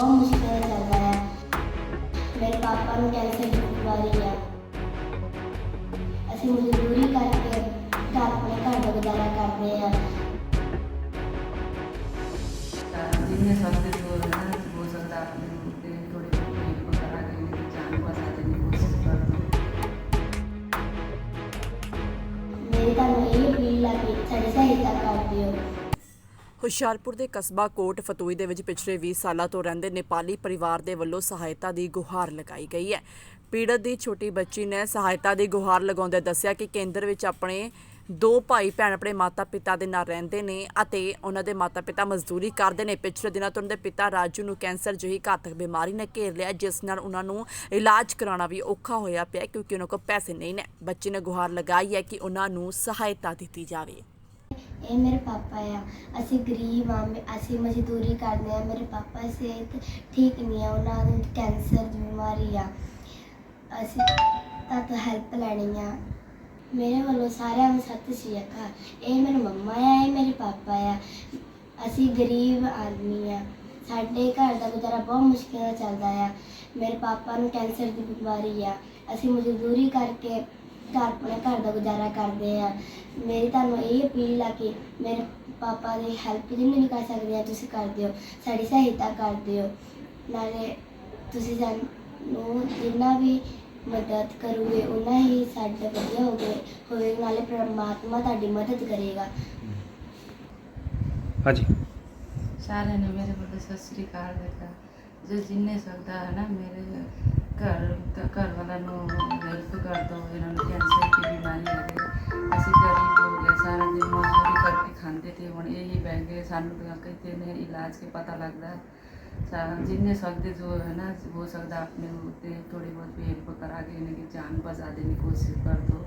ਬਹੁਤ ਮੁਸ਼ਕਿਲ ਨਾਲ ਚੱਲਦਾ ਹੈ ਮੇਰੇ ਪਾਪਾ ਨੂੰ ਕੈਂਸਰ ਦੀ ਬਿਮਾਰੀ ਆ ਅਸੀਂ ਮਜ਼ਦੂਰੀ ਕਰਕੇ ਘਰ ਆਪਣੇ ਘਰ ਦਾ ਗੁਜ਼ਾਰਾ ਕਰਦੇ ਆ जिनने सबसे जो है ना हो सकता है अपने मुद्दे थोड़े बहुत हेल्प करा के लेकिन जान बचाने की कोशिश कर दो ਮੇਰੀ ਤੁਹਾਨੂੰ ਇਹ ਅਪੀਲ ਆ ਕਿ ਸਾਡੀ ਸਹਾਇਤਾ ਕਰ ਦਿਓ ਹੁਸ਼ਿਆਰਪੁਰ ਦੇ ਕਸਬਾ ਕੋਟ ਫਤੂਈ ਦੇ ਵਿੱਚ ਪਿਛਲੇ 20 ਸਾਲਾਂ ਤੋਂ ਰਹਿੰਦੇ ਨੇਪਾਲੀ ਪਰਿਵਾਰ ਦੇ ਵੱਲੋਂ ਸਹਾਇਤਾ ਦੀ ਗੁਹਾਰ ਲਗਾਈ ਗਈ ਹੈ। ਪੀੜਤ ਦੀ ਛੋਟੀ ਬੱਚੀ ਨੇ ਸਹਾਇਤਾ ਦੀ ਗੁਹਾਰ ਲਗਾਉਂਦੇ ਦੱਸਿਆ ਕਿ ਕੇਂਦਰ ਵਿੱਚ ਆਪਣੇ ਦੋ ਭਾਈ ਭੈਣ ਆਪਣੇ ਮਾਤਾ-ਪਿਤਾ ਦੇ ਨਾਲ ਰਹਿੰਦੇ ਨੇ ਅਤੇ ਉਹਨਾਂ ਦੇ ਮਾਤਾ-ਪਿਤਾ ਮਜ਼ਦੂਰੀ ਕਰਦੇ ਨੇ। ਪਿਛਲੇ ਦਿਨਾਂ ਤੋਂ ਉਹਨਾਂ ਦੇ ਪਿਤਾ ਰਾਜੂ ਨੂੰ ਕੈਂਸਰ ਜਿਹੀ ਘਾਤਕ ਬਿਮਾਰੀ ਨੇ ਘੇਰ ਲਿਆ, ਜਿਸ ਨਾਲ ਉਹਨਾਂ ਨੂੰ ਇਲਾਜ ਕਰਾਉਣਾ ਵੀ ਔਖਾ ਹੋਇਆ ਪਿਆ ਕਿਉਂਕਿ ਉਹਨਾਂ ਕੋਲ ਪੈਸੇ ਨਹੀਂ ਨੇ। ਬੱਚੇ ਨੇ ਗੁਹਾਰ ਲਗਾਈ ਹੈ ਕਿ ਉਹਨਾਂ ਨੂੰ ਸਹਾਇਤਾ ਦਿੱਤੀ ਜਾਵੇ। ਇਹ ਮੇਰੇ ਪਾਪਾ ਆ। ਅਸੀਂ ਗਰੀਬ ਆ, ਮੈਂ- ਅਸੀਂ ਮਜ਼ਦੂਰੀ ਕਰਦੇ ਆ। ਮੇਰੇ ਪਾਪਾ ਸਿਹਤ ਠੀਕ ਨਹੀਂ ਆ, ਉਹਨਾਂ ਨੂੰ ਕੈਂਸਰ ਦੀ ਬਿਮਾਰੀ ਆ। ਅਸੀਂ ਤਾਂ ਤੋਂ ਹੈਲਪ ਲੈਣੀ ਆ। ਮੇਰੇ ਵੱਲੋਂ ਸਾਰਿਆਂ ਨੂੰ ਸਤਿ ਸ਼੍ਰੀ ਅਕਾਲ। ਇਹ ਮੇਰੇ ਮੰਮਾ ਆ, ਇਹ ਮੇਰੇ ਪਾਪਾ ਆ। ਅਸੀਂ ਗਰੀਬ ਆਦਮੀ ਆ। ਸਾਡੇ ਘਰ ਦਾ ਗੁਜ਼ਾਰਾ ਬਹੁਤ ਮੁਸ਼ਕਿਲ ਨਾਲ ਚੱਲਦਾ ਆ। ਮੇਰੇ ਪਾਪਾ ਨੂੰ ਕੈਂਸਰ ਦੀ ਬਿਮਾਰੀ ਆ। ਅਸੀਂ ਮਜ਼ਦੂਰੀ ਕਰਕੇ ਘਰ ਆਪਣੇ ਘਰ ਦਾ ਗੁਜ਼ਾਰਾ ਕਰਦੇ ਆ। ਮੇਰੀ ਤੁਹਾਨੂੰ ਇਹ ਅਪੀਲ ਆ ਕਿ ਮੇਰੇ ਪਾਪਾ ਦੀ ਹੈਲਪ ਜਿੰਨੀ ਵੀ ਕਰ ਸਕਦੇ ਆ ਤੁਸੀਂ ਕਰ ਦਿਓ ਸਾਡੀ ਸਹਾਇਤਾ ਕਰ ਦਿਓ ਨਾਲੇ ਤੁਸੀਂ ਸਾਨੂੰ ਜਿੰਨਾ ਵੀ ਮਦਦ ਕਰੋਗੇ ਉਹਨਾਂ ਹੀ ਸਾਡੇ ਵਧੀਆ ਹੋਗੇ ਹੋਵੇ ਨਾਲੇ ਪ੍ਰਮਾਤਮਾ ਤੁਹਾਡੀ ਮਦਦ ਕਰੇਗਾ। ਹਾਂਜੀ। ਸਾਰਿਆਂ ਨੇ ਮੇਰੇ ਵੱਲੋਂ ਸਤਿ ਸ੍ਰੀ ਅਕਾਲ ਬੇਟਾ। ਜੋ ਜਿੰਨੇ ਸਕਦਾ ਹੈ ਨਾ ਮੇਰੇ ਘਰ ਘਰ ਵਾਲਾ ਨੂੰ नो हेल्प कर दो इन्होंने कैंसर की बीमारी है ਅਸੀਂ ਗਰੀਬ ਹੋ ਗਏ ਸਾਰਾ ਦਿਨ ਮਜ਼ਦੂਰੀ ਕਰਕੇ ਖਾਂਦੇ ਤੇ ਹੁਣ ਇਹ ਹੀ ਬਹਿ ਗਏ ਸਾਨੂੰ ਤਾਂ ਕਿਤੇ ਨੇ ਇਲਾਜ ਕੇ ਪਤਾ ਲੱਗਦਾ ਸਾਰਾ ਜਿੰਨੇ ਸਕਦੇ ਜੋ है ना हो सकता अपने होते थोड़ी बहुत भी हेल्प करा के इनकी जान बचा देने की कोशिश कर दो